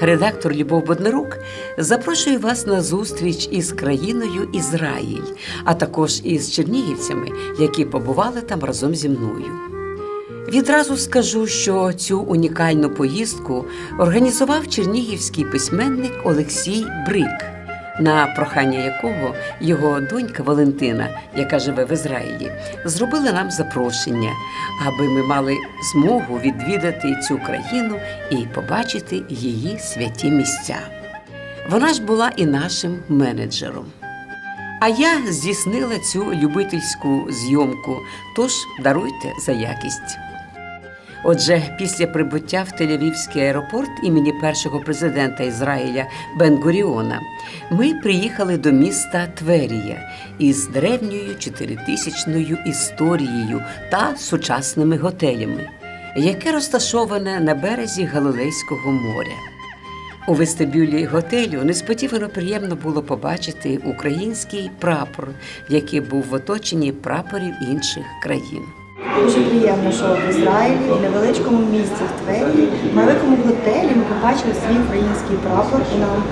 Редактор Любов Боднарук, запрошую вас на зустріч із країною Ізраїль, а також із чернігівцями, які побували там разом зі мною. Відразу скажу, що цю унікальну поїздку організував чернігівський письменник Олексій Брик, на прохання якого його донька Валентина, яка живе в Ізраїлі, зробила нам запрошення, аби ми мали змогу відвідати цю країну і побачити її святі місця. Вона ж була і нашим менеджером. А я здійснила цю любительську зйомку, тож даруйте за якість. Отже, після прибуття в Тель-Авівський аеропорт імені першого президента Ізраїля Бен-Гуріона ми приїхали до міста Тверія із древньою чотиритисячною історією та сучасними готелями, яке розташоване на березі Галилейського моря. У вестибюлі готелю несподівано приємно було побачити український прапор, який був в оточенні прапорів інших країн. Дуже приємно, що в Ізраїлі в невеличкому місті в Твері, в великому готелі ми побачили свій український прапор. І нам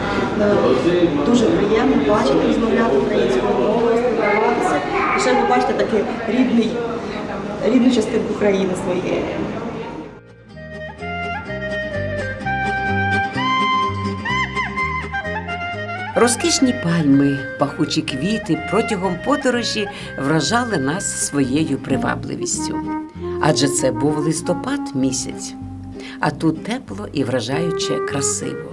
е, дуже приємно бачити, розмовляти українською мовою, спілкуватися. І ще побачити такий рідний, рідну частинку країни своєї. Розкішні пальми, пахучі квіти протягом подорожі вражали нас своєю привабливістю. Адже це був листопад місяць, а тут тепло і вражаюче красиво.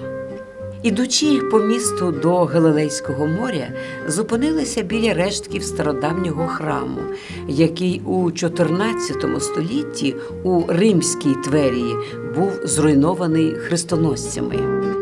Ідучи по місту до Галилейського моря, зупинилися біля рештків стародавнього храму, який у 14 столітті у римській Тверії був зруйнований хрестоносцями.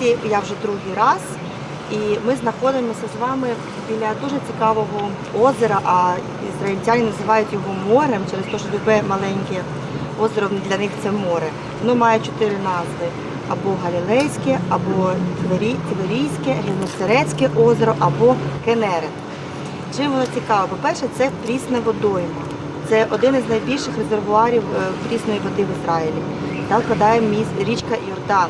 Місці я вже другий раз. І ми знаходимося з вами біля дуже цікавого озера, а ізраїльтяни називають його морем через те, що любе маленьке озеро для них це море. Воно має чотири назви: або Галілейське, або Тиверійське, Генесерецьке озеро, або Кенерет. Чим воно цікаво? По-перше, це прісна водойма. Це один із найбільших резервуарів е, прісної води в Ізраїлі. Там міст річка Йордан.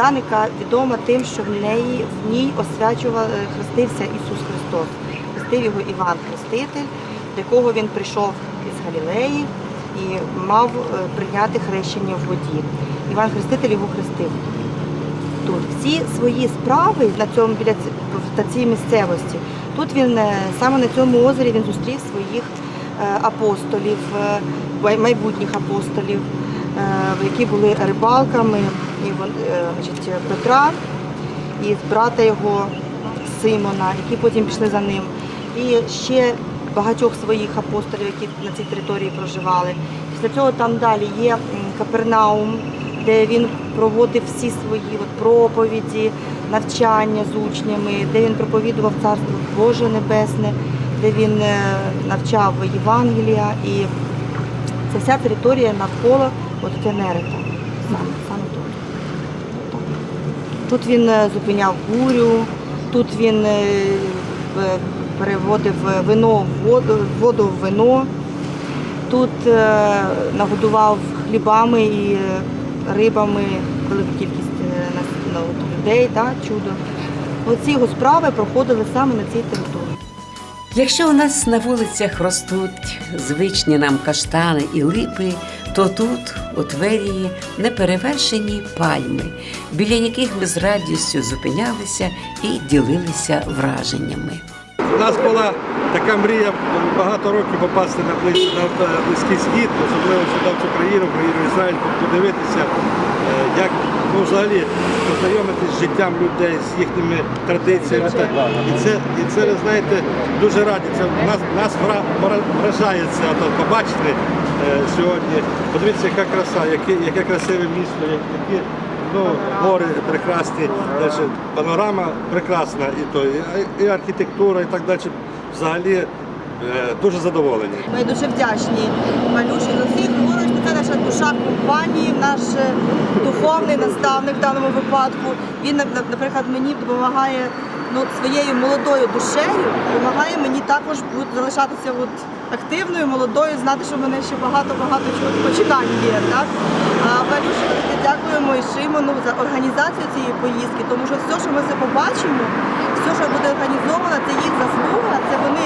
Йордан, яка відома тим, що в неї в ній освячував, е, хрестився Ісус Христос. Хрестив його Іван Хреститель, до якого він прийшов із Галілеї і мав е, прийняти хрещення в воді. Іван Хреститель його хрестив тут. Всі свої справи на цьому біля на цій місцевості. Тут він е, саме на цьому озері він зустрів своїх апостолів, майбутніх апостолів, які були рибалками і е, значить, Петра і брата його Симона, які потім пішли за ним. І ще багатьох своїх апостолів, які на цій території проживали. Після цього там далі є Капернаум, де він проводив всі свої от проповіді, навчання з учнями, де він проповідував Царство Боже Небесне, де він е, навчав Євангелія. І це вся територія навколо от Кенерета. Саме. Тут він е, зупиняв бурю, тут він е, переводив вино в воду, воду в вино. Тут е, нагодував хлібами і е, рибами велику кількість е, людей, так, чудо. Оці його справи проходили саме на цій території. Якщо у нас на вулицях ростуть звичні нам каштани і липи, то тут, у Тверії, неперевершені пальми, біля яких ми з радістю зупинялися і ділилися враженнями. У нас була така мрія багато років попасти на близький, Близький Схід, особливо сюди в цю країну, країну Ізраїль, подивитися, е, як ну, взагалі познайомитись з життям людей, з їхніми традиціями. І це, і це ви знаєте, дуже раді. Це нас, нас вра- вра- вражає це побачити сьогодні. Подивіться, яка краса, яке, яке красиве місто, які ну, гори прекрасні, далі, панорама прекрасна, і, то, і, і архітектура, і так далі. Взагалі е, дуже задоволені. Ми дуже вдячні Малюші Олексій Григорович, це наша душа компанії, наш е, духовний наставник в даному випадку. Він, на- на- наприклад, мені допомагає ну, своєю молодою душею, допомагає мені також залишатися от, активною, молодою, знати, що в мене ще багато-багато чого почекань є. Так? Валюші дякуємо і Шимону за організацію цієї поїздки, тому що все, що ми це побачимо, все, що буде організовано, це їх заслуга, це вони,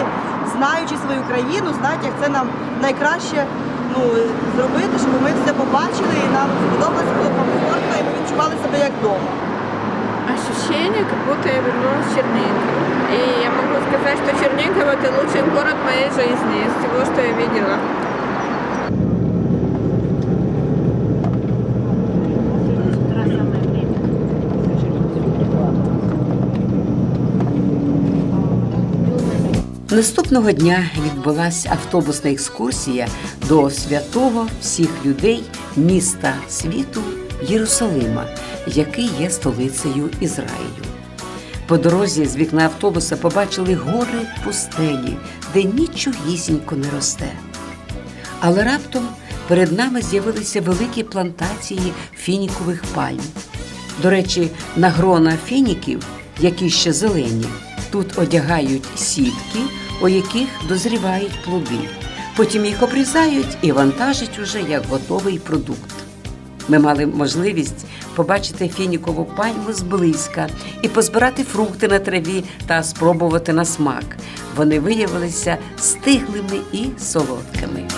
знаючи свою країну, знають, як це нам найкраще ну, зробити, щоб ми все побачили і нам сподобалося, було комфортно, і ми відчували себе як вдома. Ощущение, как будто я вернулась в Чернигов. И я могу сказать, что Чернигов это лучший город моей жизни из всего, что я видела. Наступного дня відбулася автобусна екскурсія до святого всіх людей міста світу Єрусалима, який є столицею Ізраїлю. По дорозі з вікна автобуса побачили гори пустелі, де нічогісінько не росте. Але раптом перед нами з'явилися великі плантації фінікових пальм. До речі, на грона фініків, які ще зелені, тут одягають сітки, у яких дозрівають плоди. Потім їх обрізають і вантажать уже як готовий продукт. Ми мали можливість побачити фінікову пальму зблизька і позбирати фрукти на траві та спробувати на смак. Вони виявилися стиглими і солодкими.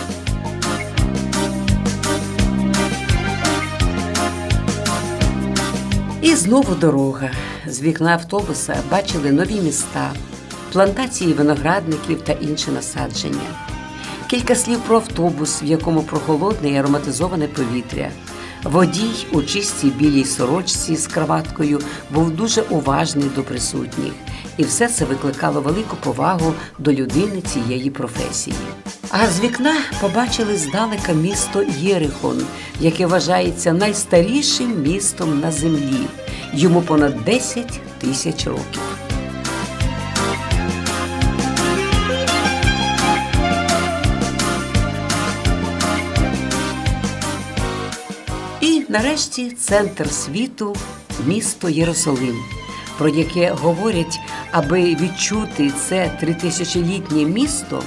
І знову дорога. З вікна автобуса бачили нові міста, плантації виноградників та інші насадження. Кілька слів про автобус, в якому прохолодне і ароматизоване повітря. Водій у чистій білій сорочці з краваткою був дуже уважний до присутніх, і все це викликало велику повагу до людини цієї професії. А з вікна побачили здалека місто Єрихон, яке вважається найстарішим містом на землі. Йому понад 10 тисяч років. Нарешті центр світу місто Єрусалим, про яке говорять, аби відчути це тритисячолітнє місто,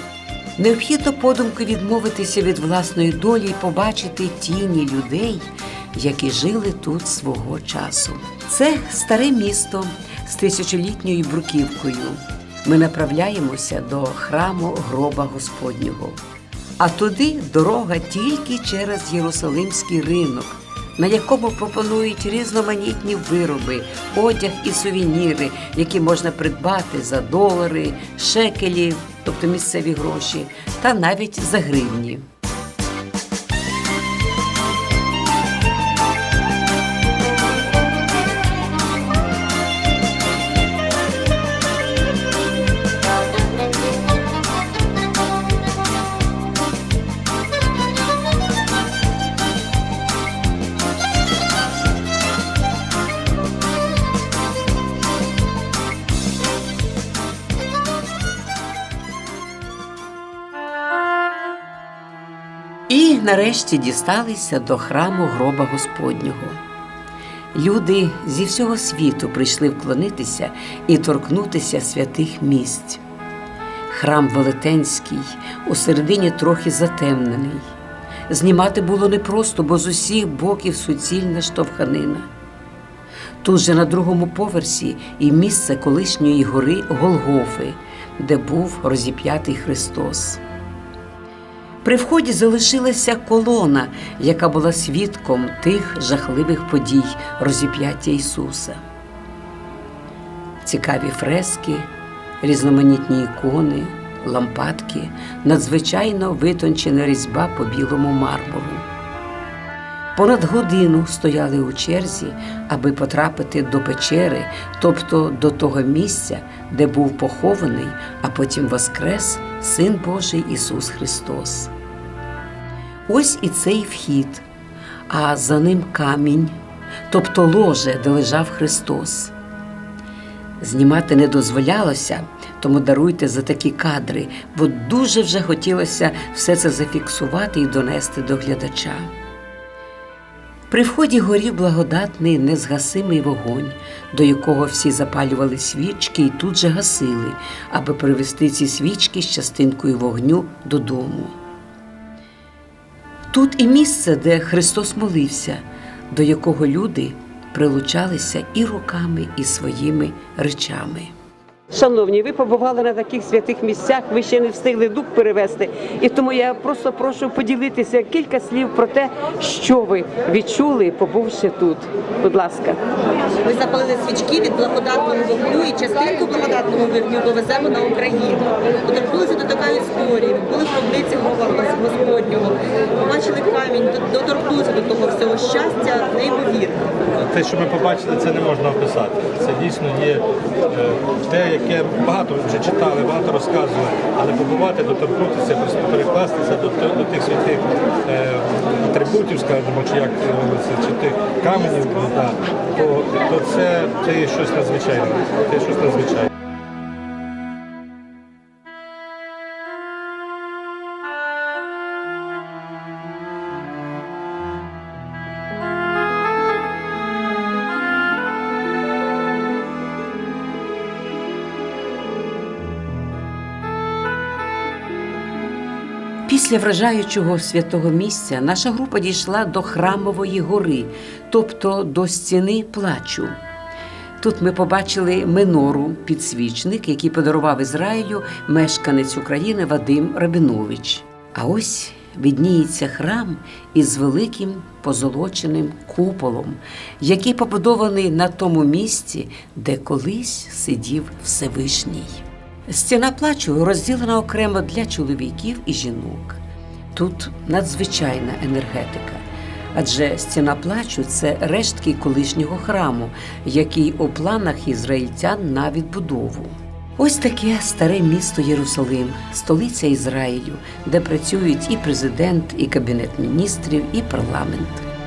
необхідно подумки відмовитися від власної долі і побачити тіні людей, які жили тут свого часу. Це старе місто з тисячолітньою бруківкою. Ми направляємося до храму гроба Господнього. А туди дорога тільки через Єрусалимський ринок, на якому пропонують різноманітні вироби, одяг і сувеніри, які можна придбати за долари, шекелі, тобто місцеві гроші, та навіть за гривні. Нарешті дісталися до храму гроба Господнього. Люди зі всього світу прийшли вклонитися і торкнутися святих місць. Храм велетенський, у середині трохи затемнений. Знімати було непросто, бо з усіх боків суцільна штовханина. Тут же на другому поверсі і місце колишньої гори Голгофи, де був розіп'ятий Христос. При вході залишилася колона, яка була свідком тих жахливих подій розіп'яття Ісуса. Цікаві фрески, різноманітні ікони, лампадки, надзвичайно витончена різьба по білому мармуру. Понад годину стояли у черзі, аби потрапити до печери, тобто до того місця, де був похований, а потім воскрес Син Божий Ісус Христос. Ось і цей вхід, а за ним камінь, тобто ложе, де лежав Христос. Знімати не дозволялося, тому даруйте за такі кадри, бо дуже вже хотілося все це зафіксувати і донести до глядача. При вході горів благодатний незгасимий вогонь, до якого всі запалювали свічки і тут же гасили, аби привезти ці свічки з частинкою вогню додому. Тут і місце, де Христос молився, до якого люди прилучалися і руками, і своїми речами. Шановні, ви побували на таких святих місцях, ви ще не встигли дух перевести. І тому я просто прошу поділитися кілька слів про те, що ви відчули, побувши тут. Будь ласка. Ми запалили свічки від благодатного вогню і частинку благодатного вогню повеземо на Україну. Доторкнулися до такої історії, були в гробниці Господнього, побачили камінь, доторкнулися до того всього щастя, неймовірно. Те, що ми побачили, це не можна описати. Це дійсно є е, те, яке багато вже читали, багато розказували, але побувати, доторкнутися, перекластися до, до тих святих е, атрибутів, скажімо, чи як це, чи тих каменів, ну, то, то це, це щось надзвичайне. Це щось надзвичайне. Після вражаючого святого місця наша група дійшла до храмової гори, тобто до стіни плачу. Тут ми побачили минору підсвічник, який подарував Ізраїлю мешканець України Вадим Рабінович. А ось відніється храм із великим позолоченим куполом, який побудований на тому місці, де колись сидів Всевишній. Стіна плачу розділена окремо для чоловіків і жінок. Тут надзвичайна енергетика. Адже стіна плачу це рештки колишнього храму, який у планах ізраїльтян на відбудову. Ось таке старе місто Єрусалим, столиця Ізраїлю, де працюють і президент, і кабінет міністрів, і парламент.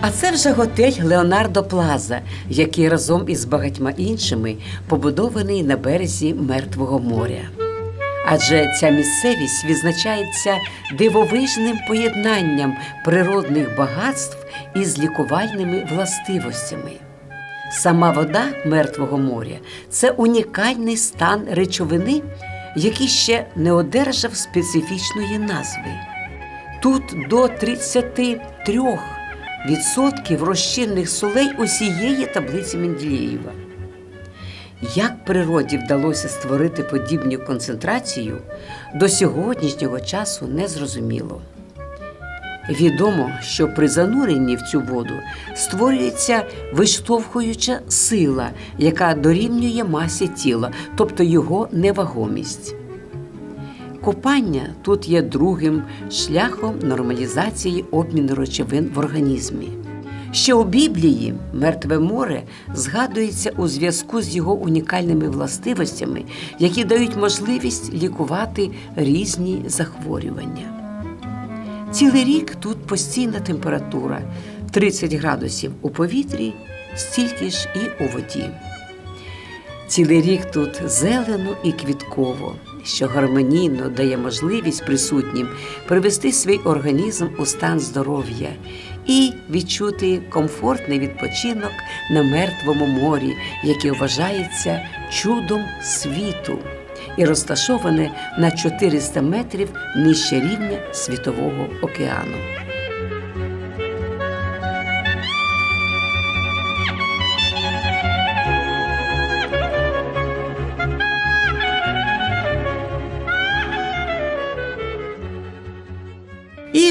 А це вже готель Леонардо Плаза, який разом із багатьма іншими побудований на березі Мертвого моря. Адже ця місцевість відзначається дивовижним поєднанням природних багатств із лікувальними властивостями. Сама вода Мертвого моря це унікальний стан речовини, який ще не одержав специфічної назви. Тут до 33 відсотків розчинних солей усієї таблиці Менделєєва. Як природі вдалося створити подібну концентрацію, до сьогоднішнього часу не зрозуміло. Відомо, що при зануренні в цю воду створюється виштовхуюча сила, яка дорівнює масі тіла, тобто його невагомість. Купання тут є другим шляхом нормалізації обміну речовин в організмі. Ще у Біблії мертве море згадується у зв'язку з його унікальними властивостями, які дають можливість лікувати різні захворювання. Цілий рік тут постійна температура 30 градусів у повітрі, стільки ж і у воді. Цілий рік тут зелено і квітково, що гармонійно дає можливість присутнім привести свій організм у стан здоров'я і відчути комфортний відпочинок на мертвому морі, яке вважається чудом світу і розташоване на 400 метрів нижче рівня Світового океану.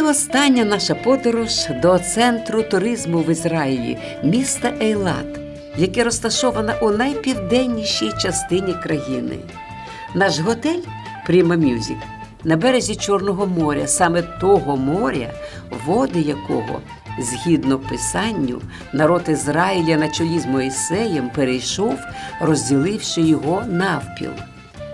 Остання наша подорож до центру туризму в Ізраїлі, міста Ейлат, яке розташоване у найпівденнішій частині країни. Наш готель Пріма Мюзік на березі Чорного моря, саме того моря, води якого, згідно писанню, народ Ізраїля на чолі з Моїсеєм перейшов, розділивши його навпіл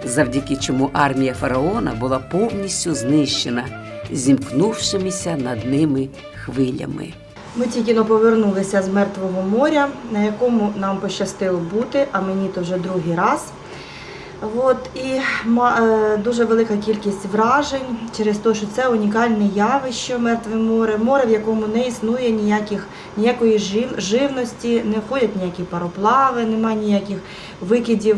завдяки чому армія фараона була повністю знищена, зімкнувшимися над ними хвилями. Ми тільки но повернулися з Мертвого моря, на якому нам пощастило бути, а мені то вже другий раз. От, і е, дуже велика кількість вражень через те, що це унікальне явище Мертве море, море, в якому не існує ніяких, ніякої жив, живності, не ходять ніякі пароплави, немає ніяких викидів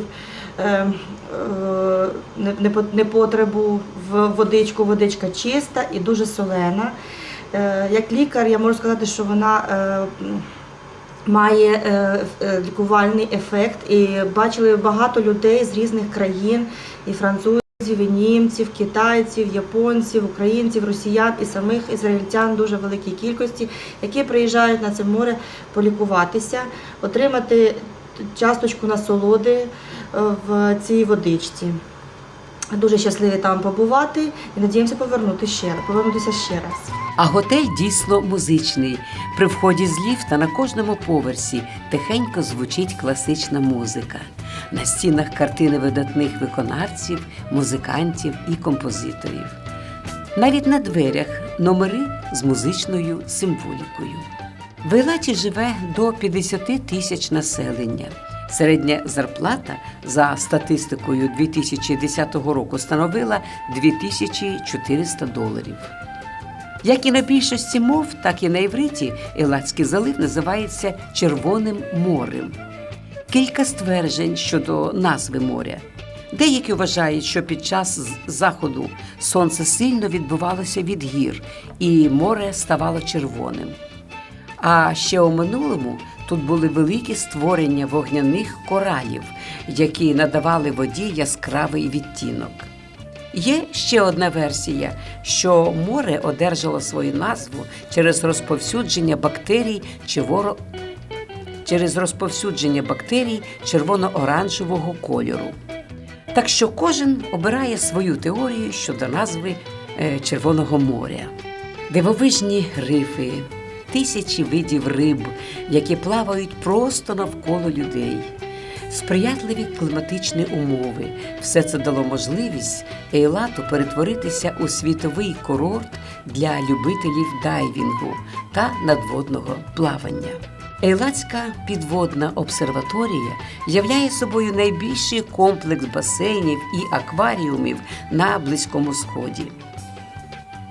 непотребу в водичку. Водичка чиста і дуже солена. Е, Як лікар, я можу сказати, що вона е, має е, е, лікувальний ефект. І бачили багато людей з різних країн, і французів, і німців, китайців, японців, українців, росіян і самих ізраїльтян дуже великій кількості, які приїжджають на це море полікуватися, отримати часточку насолоди е, в цій водичці. Дуже щасливі там побувати і надіємося повернути ще, повернутися ще раз. А готель дійсно музичний. При вході з ліфта на кожному поверсі тихенько звучить класична музика. На стінах картини видатних виконавців, музикантів і композиторів. Навіть на дверях номери з музичною символікою. В Елаті живе до 50 тисяч населення. Середня зарплата за статистикою 2010 року становила 2400 доларів. Як і на більшості мов, так і на івриті Елатський залив називається Червоним морем. Кілька стверджень щодо назви моря. Деякі вважають, що під час заходу сонце сильно відбивалося від гір, і море ставало червоним. А ще у минулому тут були великі створення вогняних коралів, які надавали воді яскравий відтінок. Є ще одна версія, що море одержало свою назву через розповсюдження бактерій червоно... через розповсюдження бактерій червоно-оранжевого кольору. Так що кожен обирає свою теорію щодо назви е, Червоного моря. Дивовижні рифи, тисячі видів риб, які плавають просто навколо людей. Сприятливі кліматичні умови. Все це дало можливість Ейлату перетворитися у світовий курорт для любителів дайвінгу та надводного плавання. Ейлатська підводна обсерваторія являє собою найбільший комплекс басейнів і акваріумів на Близькому Сході.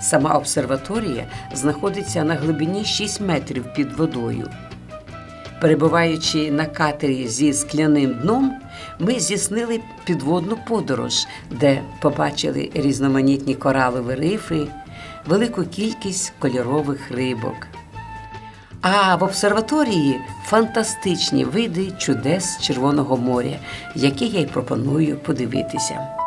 Сама обсерваторія знаходиться на глибині 6 метрів під водою. Перебуваючи на катері зі скляним дном, ми здійснили підводну подорож, де побачили різноманітні коралові рифи, велику кількість кольорових рибок. А в обсерваторії фантастичні види чудес Червоного моря, які я й пропоную подивитися.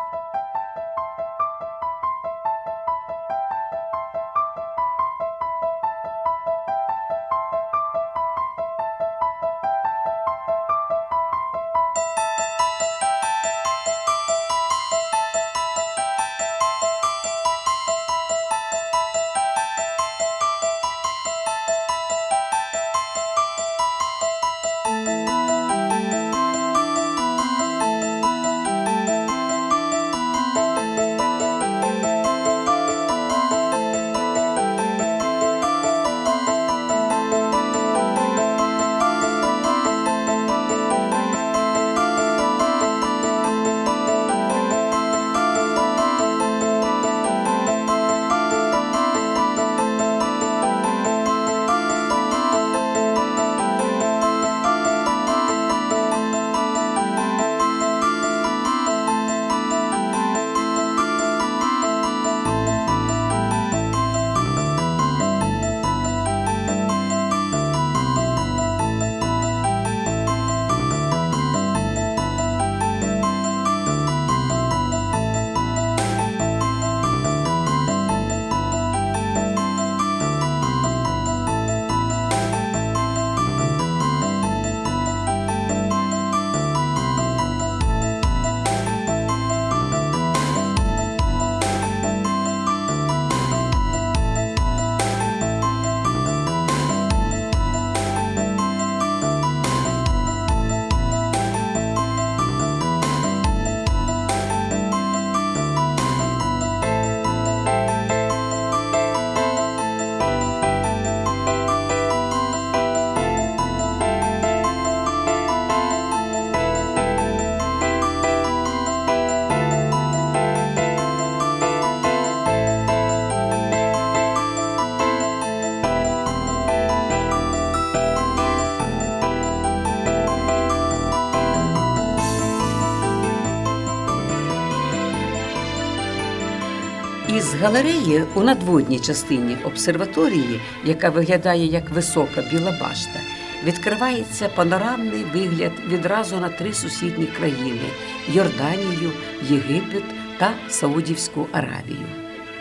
Галереї у надводній частині обсерваторії, яка виглядає як висока біла башта, відкривається панорамний вигляд відразу на три сусідні країни Йорданію, Єгипет та Саудівську Аравію.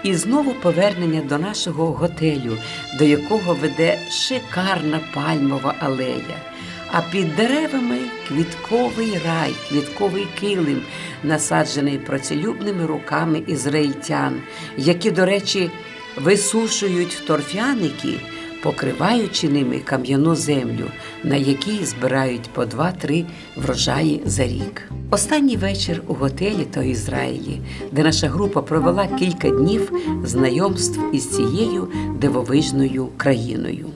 І знову повернення до нашого готелю, до якого веде шикарна пальмова алея. А під деревами квітковий рай, квітковий килим, насаджений працелюбними руками ізраїльтян, які, до речі, висушують торфяники, покриваючи ними кам'яну землю, на якій збирають по два-три врожаї за рік. Останній вечір у готелі та Ізраїлі, де наша група провела кілька днів знайомств із цією дивовижною країною.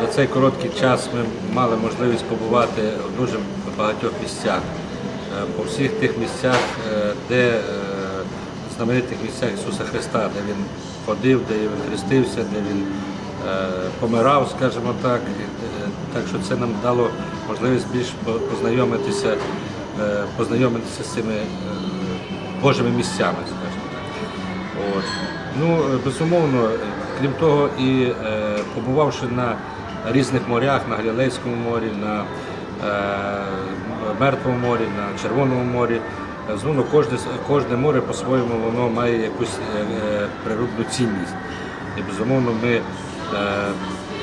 За цей короткий час ми мали можливість побувати в дуже багатьох місцях. Е, По всіх тих місцях, е, де е, знаменитих місцях Ісуса Христа, де Він ходив, де Він хрестився, де Він помирав, скажімо так. Так що це нам дало можливість більш познайомитися, познайомитися з цими Божими місцями, скажімо так. От. Ну, безумовно, крім того, і побувавши на різних морях, на Галілейському морі, на е, Мертвому морі, на Червоному морі, безумовно, кожне, кожне море по-своєму воно має якусь е, е, природну цінність. І безумовно ми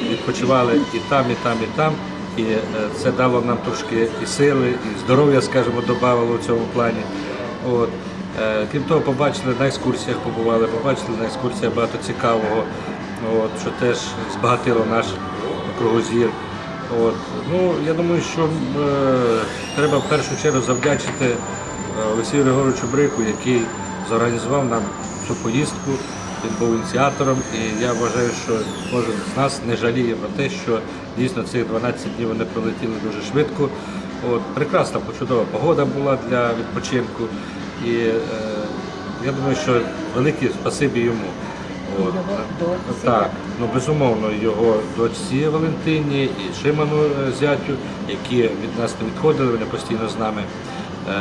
відпочивали і там, і там, і там. І це дало нам трошки і сили, і здоров'я, скажімо, додавало в цьому плані. От. Крім того, побачили на екскурсіях, побували, побачили на екскурсіях багато цікавого, от, що теж збагатило наш кругозір. От. Ну, я думаю, що е, треба в першу чергу завдячити е, Олексію Григоровичу Брику, який зорганізував нам цю поїздку. Він був ініціатором, і я вважаю, що кожен з нас не жаліє про те, що дійсно цих 12 днів вони пролетіли дуже швидко. От, прекрасна, чудова погода була для відпочинку. І е, я думаю, що велике спасибі йому. От. Так, ну безумовно, його дочці Валентині і Шиману е, зятю, які від нас не відходили, вони постійно з нами е,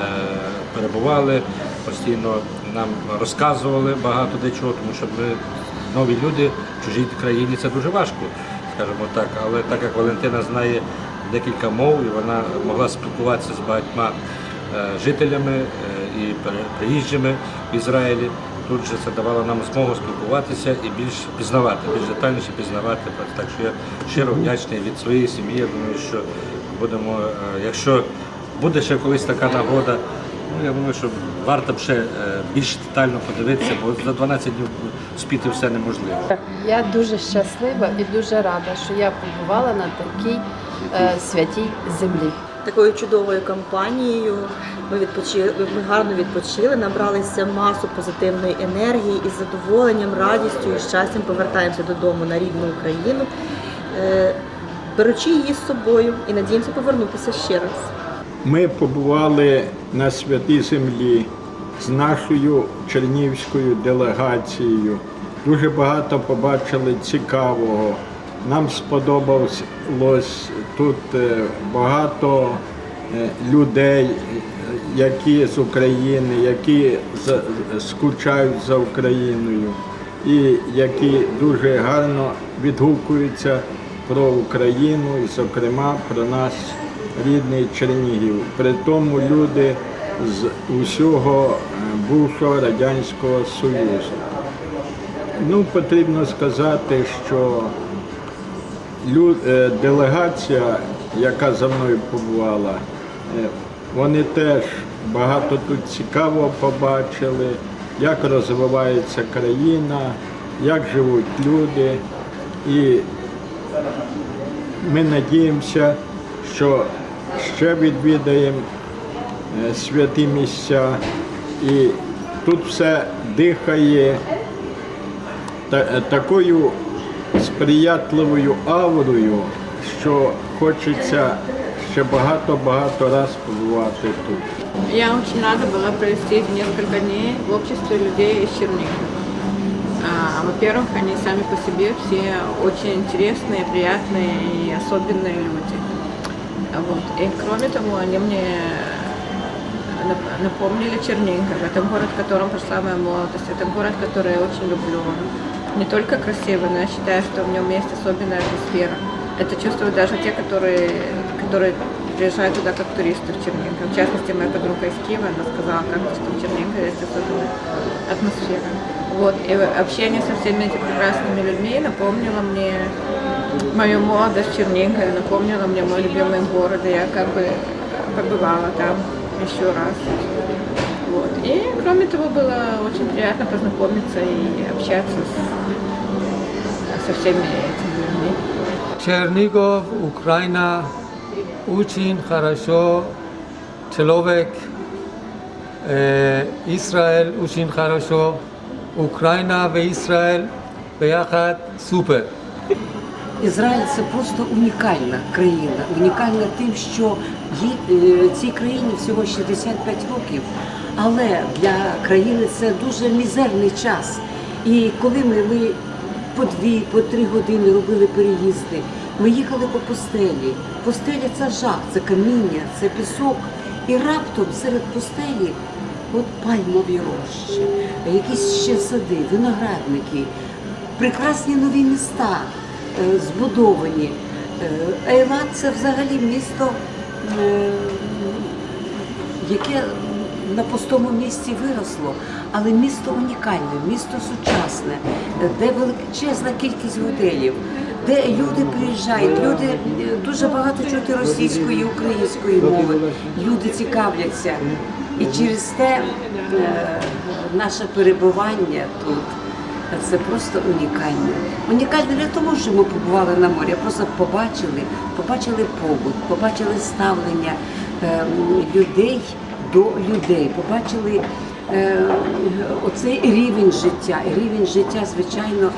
перебували, постійно нам розказували багато дечого, тому що ми нові люди в чужій країні це дуже важко, скажімо так. Але так як Валентина знає декілька мов і вона могла спілкуватися з багатьма е, жителями е, і приїжджими в Ізраїлі. Тут же це давало нам змогу спілкуватися і більш пізнавати, більш детальніше пізнавати. Так що я щиро вдячний від своєї сім'ї. Я думаю, що будемо, е, якщо буде ще колись така нагода, ну я думаю, що варто б ще е, більш детально подивитися, бо за 12 днів спіти все неможливо. Я дуже щаслива і дуже рада, що я побувала на такій е, святій землі. Такою чудовою компанією. Ми відпочили, ми гарно відпочили, набралися масу позитивної енергії і з задоволенням, радістю і щастям повертаємося додому на рідну Україну, е, беручи її з собою і надіємося повернутися ще раз. Ми побували на святій землі з нашою чернівською делегацією. Дуже багато побачили цікавого. Нам сподобалось тут е, багато е, людей, е, які з України, які скучають за Україною і які дуже гарно відгукуються про Україну і, зокрема, про наш рідний Чернігів. При тому люди з усього бувшого Радянського Союзу. Ну, потрібно сказати, що делегація, яка за мною побувала, е, вони теж багато тут цікавого побачили, як розвивається країна, як живуть люди. І ми надіємося, що ще відвідаємо е, святі місця. І тут все дихає та- е, такою сприятливою аурою, що хочеться ще багато-багато раз побувати тут. Я очень рада была провести несколько дней в обществе людей из Чернигова. А, Во-первых, они сами по себе все очень интересные, приятные и особенные люди. А Вот. И кроме того, они мне нап- напомнили Чернигов. Это город, в котором прошла моя молодость. Это город, который я очень люблю. Не только красивый, но я считаю, что в нем есть особенная атмосфера. Это чувствуют даже те, которые, которые приезжают туда как туристы в Чернигов. В частности, моя подруга из Киева, она сказала, как что в Чернигове есть особенная атмосфера. Вот. И общение со всеми этими прекрасными людьми напомнило мне мою молодость в Чернигове, напомнила мне мой любимый город, я как бы побывала там еще раз. Вот. И кроме того, было очень приятно познакомиться и общаться с- со всеми этими людьми. Чернигов, Украина, очень хорошо, человек, э, Израиль очень хорошо, Украина и Израиль ביחד супер. Ізраїль це просто унікальна країна, унікальна тим, що їй, е, цій країні всього 65 років, але для країни це дуже мізерний час. І коли ми, ми по дві, по три години робили переїзди, ми їхали по пустелі. Пустеля це жах, це каміння, це пісок. І раптом серед пустелі от пальмові рощі, якісь ще сади, виноградники, прекрасні нові міста е, збудовані. Е, Ейлат це взагалі місто, е, яке на пустому місці виросло, але місто унікальне, місто сучасне, е, де величезна кількість готелів, де люди приїжджають, люди е, дуже багато чути російської, української мови. Люди цікавляться. І через те е, наше перебування тут. Це просто унікальне. Унікальне не тому, що ми побували на морі, а просто побачили, побачили побут, побачили ставлення ем, людей до людей, побачили е, оцей рівень життя. І рівень життя, звичайно,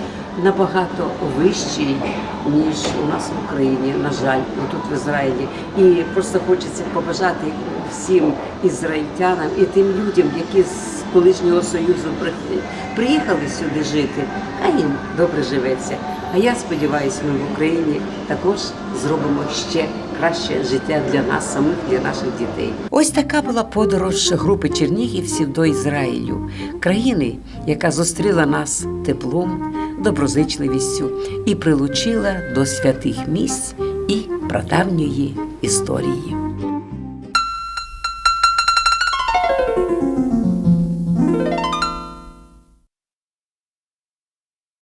набагато вищий, ніж у нас в Україні, на жаль, ну, тут в Ізраїлі. І просто хочеться побажати всім ізраїльтянам і тим людям, які з колишнього союзу приїхали сюди жити, хай їм добре живеться. А я сподіваюся, ми в Україні також зробимо ще краще життя для нас самих, для наших дітей. Ось така була подорож групи чернігівців до Ізраїлю, країни, яка зустріла нас теплом, доброзичливістю і прилучила до святих місць і прадавньої історії.